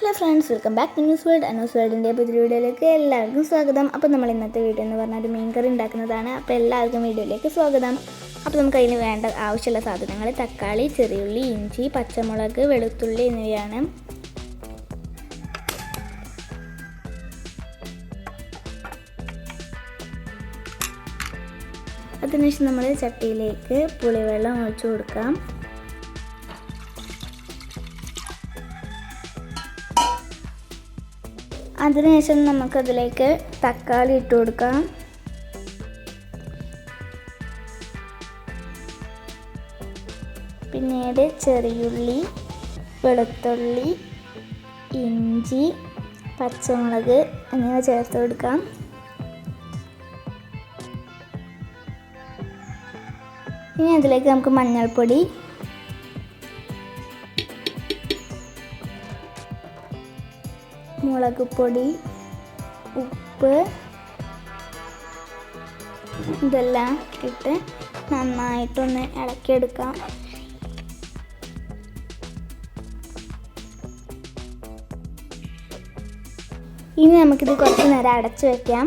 Hello friends welcome back to news world news വേൾഡിന്റെ പുതിയ വീഡിയോയിലേക്ക് എല്ലാവർക്കും സ്വാഗതം. അപ്പോൾ നമ്മൾ ഇന്നത്തെ വീഡിയോ എന്ന് പറഞ്ഞാൽ ഒരു മീൻകറി ഉണ്ടാക്കുന്നതാണ്. അപ്പോൾ എല്ലാവർക്കും വീഡിയോയിലേക്ക് സ്വാഗതം. അപ്പോൾ നമുക്ക് അതിന് വേണ്ട ആവശ്യമുള്ള സാധനങ്ങൾ തക്കാളി ചെറിയുള്ളി ഇഞ്ചി പച്ചമുളക് വെളുത്തുള്ളി എന്നിവയാണ്. അതിനുശേഷം നമ്മൾ ചട്ടിയിലേക്ക് പുളിവെള്ളം ഒഴിച്ചു കൊടുക്കാം. അതിനുശേഷം നമുക്കതിലേക്ക് തക്കാളി ഇട്ട് കൊടുക്കാം. പിന്നീട് ചെറിയുള്ളി വെളുത്തുള്ളി ഇഞ്ചി പച്ചമുളക് എന്നിവ ചേർത്ത് കൊടുക്കാം. ഇനി അതിലേക്ക് നമുക്ക് മഞ്ഞൾപ്പൊടി മുളക് പൊടി ഉപ്പ് ഇതെല്ലാം ഇട്ട് നന്നായിട്ടൊന്ന് ഇളക്കിയെടുക്കാം. ഇനി നമുക്കിത് കുറച്ച് നേരം അടച്ചു വെക്കാം.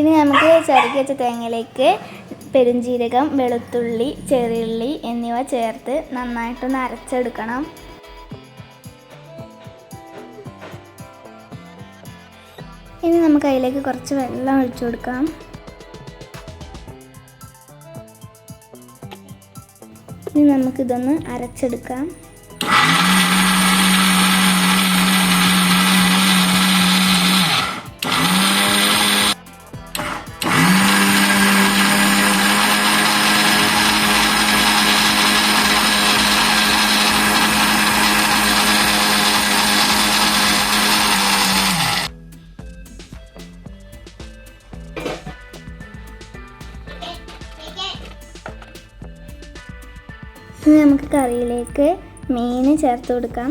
ഇനി നമുക്ക് ചറുക്കി വെച്ച തേങ്ങയിലേക്ക് പെരുംജീരകം വെളുത്തുള്ളി ചെറിയുള്ളി എന്നിവ ചേർത്ത് നന്നായിട്ടൊന്ന് അരച്ചെടുക്കണം. ഇനി നമുക്ക് അതിലേക്ക് കുറച്ച് വെള്ളം ഒഴിച്ചു കൊടുക്കാം. ഇനി നമുക്കിതൊന്ന് അരച്ചെടുക്കാം. ഇനി നമുക്ക് കറിയിലേക്ക് മീൻ ചേർത്ത് കൊടുക്കാം.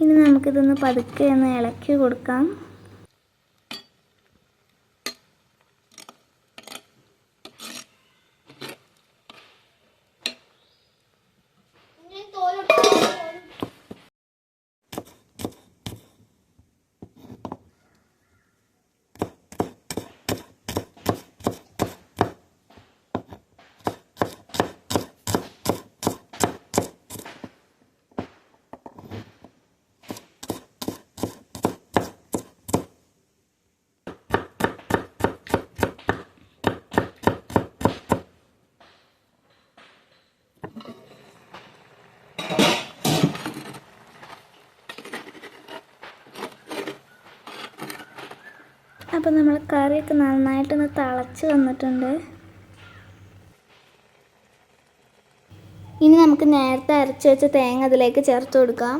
ഇനി നമുക്കിതൊന്ന് പതുക്കെ ഒന്ന് ഇളക്കി കൊടുക്കാം. അപ്പോൾ നമ്മൾ കറിയൊക്കെ നന്നായിട്ടൊന്ന് തിളച്ച് വന്നിട്ടുണ്ട്. ഇനി നമുക്ക് നേരത്തെ അരച്ച് വെച്ച തേങ്ങ അതിലേക്ക് ചേർത്ത് കൊടുക്കാം.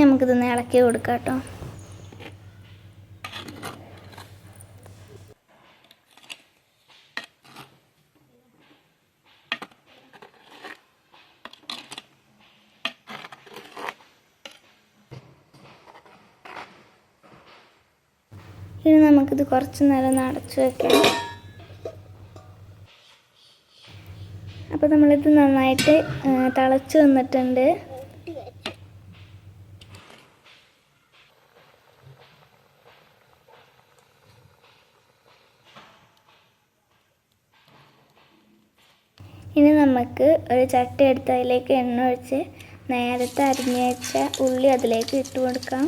നമുക്കിതൊന്ന് ഇളക്കി കൊടുക്കാം കേട്ടോ. ഇനി നമുക്കിത് കുറച്ച് നേരം നടച്ചു വെക്കാം അപ്പോൾ നമ്മളിത് നന്നായിട്ട് തിളച്ച് വന്നിട്ടുണ്ട്. ഇനി നമുക്ക് ഒരു ചട്ടി എടുത്ത് അതിലേക്ക് എണ്ണ ഒഴിച്ച് നേരത്തെ അരിഞ്ഞയച്ച ഉള്ളി അതിലേക്ക് ഇട്ട് കൊടുക്കാം.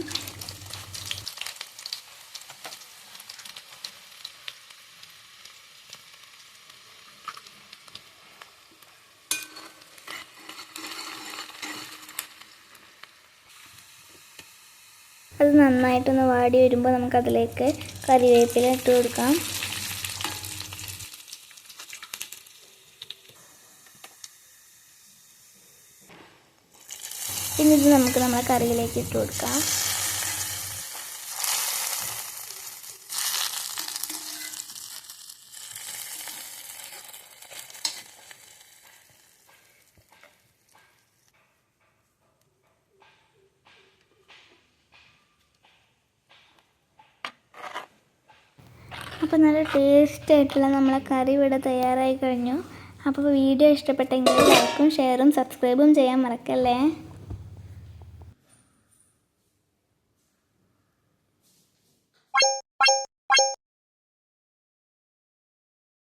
നന്നായിട്ടൊന്ന് വാടി വരുമ്പോൾ നമുക്കതിലേക്ക് കറിവേപ്പില ഇട്ട് കൊടുക്കാം. പിന്നെ ഇത് നമുക്ക് നമ്മുടെ കറിയിലേക്ക് ഇട്ട് കൊടുക്കാം. അപ്പോൾ നല്ല ടേസ്റ്റ് ആയിട്ടുള്ള നമ്മളെ കറി ഇവിടെ തയ്യാറായി കഴിഞ്ഞു. അപ്പോൾ വീഡിയോ ഇഷ്ടപ്പെട്ടെങ്കിൽ ലൈക്കും ഷെയറും സബ്സ്ക്രൈബും ചെയ്യാൻ മറക്കല്ലേ?